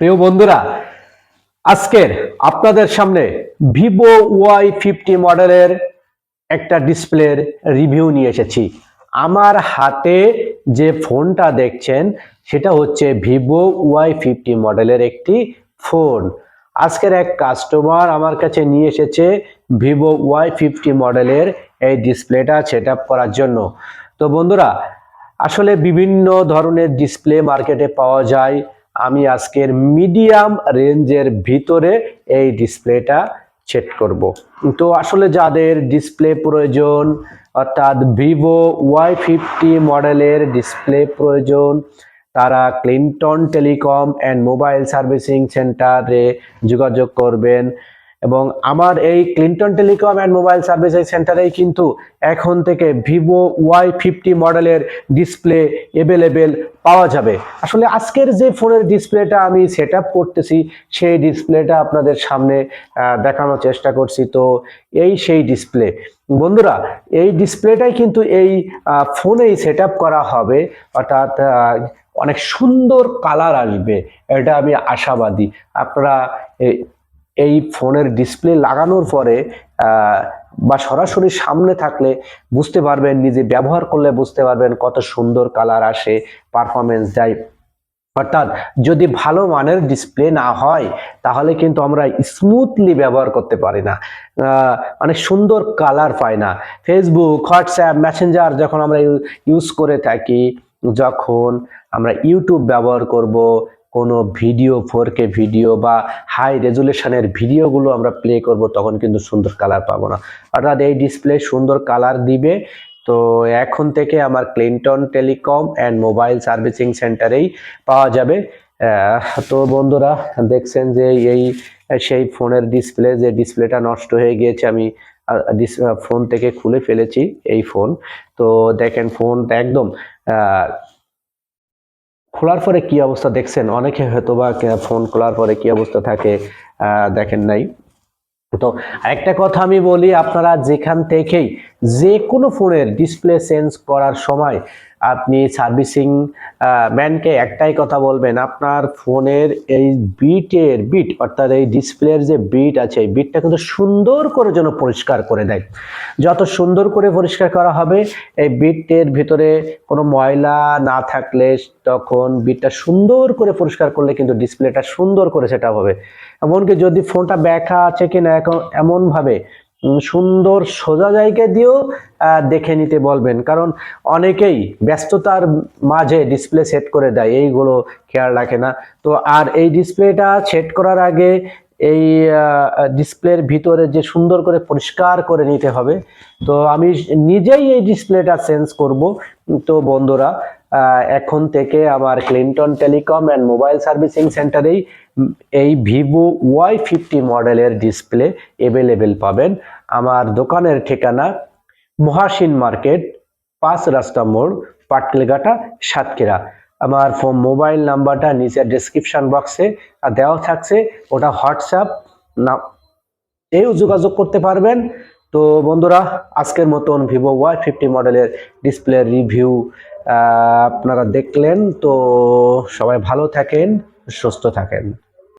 প্রিয় বন্ধুরা, আজকের আপনাদের সামনে ভিভো ওয়াই ফিফটি মডেলের একটা ডিসপ্লের রিভিউ নিয়ে এসেছি। আমার হাতে যে ফোনটা দেখছেন, সেটা হচ্ছে ভিভো ওয়াই ফিফটি মডেলের একটি ফোন। আজকের এক কাস্টমার আমার কাছে নিয়ে এসেছে ভিভো ওয়াই ফিফটি মডেলের এই ডিসপ্লেটা সেট করার জন্য। তো বন্ধুরা, আসলে বিভিন্ন ধরনের ডিসপ্লে মার্কেটে পাওয়া যায়। আমি আজকের মিডিয়াম রেঞ্জের ভিতরে এই ডিসপ্লেটা সেট করব। তো আসলে যাদের ডিসপ্লে প্রয়োজন, অর্থাৎ ভিভো ওয়াই ফিফটি মডেলের ডিসপ্লে প্রয়োজন, তারা Clinton telecom and mobile servicing সেন্টারে যোগাযোগ করবেন। আমার এই Clinton telecom and mobile servicing সেন্টারেই কিন্তু এখন থেকে ভিভো ওয়াই ফিফটি মডেলের ডিসপ্লে অ্যাভেলেবেল পাওয়া যাবে। আসলে আজকের যে ফোনের ডিসপ্লেটা আমি সেট করতেছি, সেই ডিসপ্লেটা আপনাদের সামনে দেখানোর চেষ্টা করছি। তো এই সেই ডিসপ্লে বন্ধুরা, এই ডিসপ্লেটাই কিন্তু এই ফোনেই সেট করা হবে। অর্থাৎ অনেক সুন্দর কালার আসবে। এটা আমি আশাবাদী। আপনারা এই- ফোনের ডিসপ্লে লাগানোর পরে বা সরাসরি সামনে থাকলে বুঝতে পারবেন, নিজে ব্যবহার করলে বুঝতে পারবেন কত সুন্দর কালার আসে পারফরমেন্স দেয়। অর্থাৎ যদি ভালো মানের ডিসপ্লে না হয়, তাহলে কিন্তু আমরা স্মুথলি ব্যবহার করতে পারি না। অনেক সুন্দর কালার পাই না। ফেসবুক হোয়াটসঅ্যাপ মেসেঞ্জার যখন আমরা ইউজ করে থাকি, যখন আমরা ইউটিউব ব্যবহার করব কোনো ভিডিও ফোর কে ভিডিও বা হাই রেজুলেশনের ভিডিওগুলো আমরা প্লে করব, তখন কিন্তু সুন্দর কালার পাবো না। অর্থাৎ এই ডিসপ্লে সুন্দর কালার দিবে। তো এখন থেকে আমার Clinton telecom and mobile servicing সেন্টারেই পাওয়া যাবে। তো বন্ধুরা, দেখছেন যে এই সেই ফোনের ডিসপ্লে যে ডিসপ্লেটা নষ্ট হয়ে গিয়েছে, আমি ফোন থেকে খুলে ফেলেছি এই ফোন তো দেখেন ফোনটা একদম খোলার পরে কি অবস্থা দেখছেন? অনেকে হয়তো বা ফোন খোলার পরে কি অবস্থা থাকে দেখেন নাই। তো একটা কথা আমি বলি, আপনারা যেখান থেকেই যে কোনো ফোনের ডিসপ্লে চেঞ্জ করার সময় আপনি সার্ভিসিং ম্যানকে একটাই কথা বলবেন, আপনার ফোনের এই বিটের বিট অর্থাৎ এই ডিসপ্লের যে বিট আছে, এই বিটটা কিন্তু সুন্দর করে যেন পরিষ্কার করে দেয়। যত সুন্দর করে পরিষ্কার করা হবে, এই বিটের ভিতরে কোনো ময়লা না থাকলে তখন বিটটা সুন্দর করে পরিষ্কার করলে কিন্তু ডিসপ্লেটা সুন্দর করে সেটা হবে। এমনকি যদি ফোনটা ব্যাখা আছে কিনা এখন এমনভাবে সুন্দর সোজা জায়গা দিয়েও দেখে নিতে বলবেন। কারণ অনেকেই ব্যস্ততার মাঝে ডিসপ্লে সেট করে দেয়, এইগুলো খেয়াল রাখে না। তো আর এই ডিসপ্লেটা সেট করার আগে এই ডিসপ্লের ভিতরে যে সুন্দর করে পরিষ্কার করে নিতে হবে, তো আমি নিজেই এই ডিসপ্লেটা চেঞ্জ করব। তো বন্ধুরা এখন থেকে আমার Clinton telecom and mobile servicing সেন্টারেই এই ভিভো ওয়াই ফিফটি মডেলের ডিসপ্লে অ্যাভেলেবেল পাবেন। আমার দোকানের ঠিকানা মহাসিন মার্কেট, পাঁচ রাস্তা মোড়, পাটকেলঘাটা, সাতক্ষীরা। আমার ফোন মোবাইল নাম্বারটা নিচের ডেসক্রিপশন বক্সে দেওয়া থাকছে। ওটা হোয়াটসঅ্যাপ না, এও যোগাযোগ করতে পারবেন। তো বন্ধুরা, আজকের মতন ভিভো ওয়াই ফিফটি মডেলের ডিসপ্লে রিভিউ আপনারা দেখলেন তো সবাই ভালো থাকেন সুস্থ থাকেন।